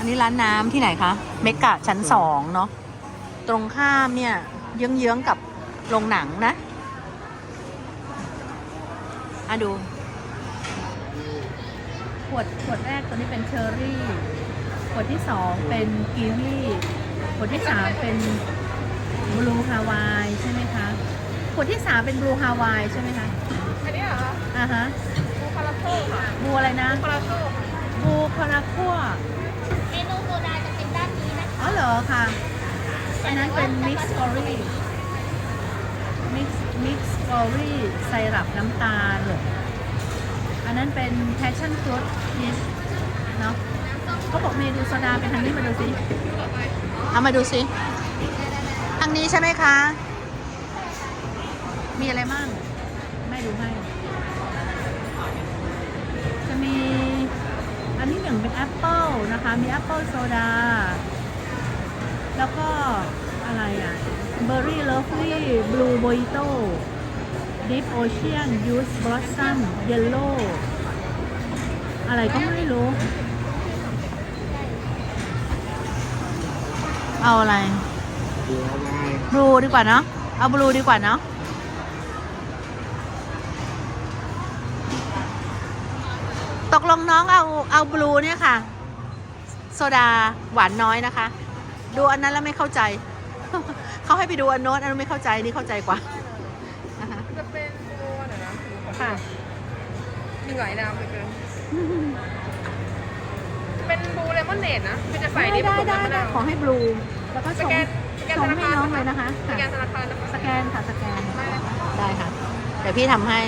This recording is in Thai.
อันนี้ร้านน้ำที่ไหนคะ เมกะชั้นสองเนาะ ตรงข้ามเนี่ย เยื้องๆกับโรงหนังนะอะดู ขวดขวดแรกตัวนี้เป็นเชอร์รี่ ขวดที่สองเป็นกีวีขวดที่สามเป็นบลูฮาวายใช่ไหมคะ ขวดที่สามเป็นบลูฮาวายใช่ไหมคะ อันนี้เหรอคะอ่าฮะบูคาราโต้ค่ะบลูอะไรนะคาราโต้ค่ะบลูคาราคั่ ค่ะ อันนั้นเป็นมิกซ์ออรี่มิกซ์มิกซ์ออรี่ไซรัปน้ำตาล อันนั้นเป็นแพชชั่นฟรุตพีชเนาะเขาบอกเมนูโซดาเป็นทางนี้มาดูสิเอามาดูสิทางนี้ใช่ไหมคะ มีอะไรบ้างไม่ดูให้ จะมีอันนี้หนึ่งเป็นแอปเปิลนะคะ มีแอปเปิลโซดา แล้วก็อะไรอะเบอร์รี่เลิฟลี่บลูโบ i โต้ดิฟโอเชียนยูสบลอสซัมเยลโล่อะไรก็ไม่รู้ เอาอะไรบลูดีกว่าเนาะเอาบลูดีกว่าเนาะตกลงน้องเอาเอาบลูเนี่ยค่ะ โซดาหวานน้อยนะคะ ดูอันนั้นแล้วไม่เข้าใจ เขาให้ไปดูอันโน้นอันนั้นไม่เข้าใจนี่เข้าใจกว่านะคะจะเป็นบูเดี๋ยวนะดูก่อนค่ะมีหลายน้ำเหลยเกินเป็นบูเลมอนเนดนะคือจะใส่ได้นี่ได้ผสมได้น้ำมะได้นาวขอให้บลูแล้วก็ชสงแกนสแกนชธงนาให้คารน้องเลยนะคะสค่ะแกนธนาคารนะคะสแกนค่ะสแกนได้ค่ะเดี๋ยวพี่ทำให้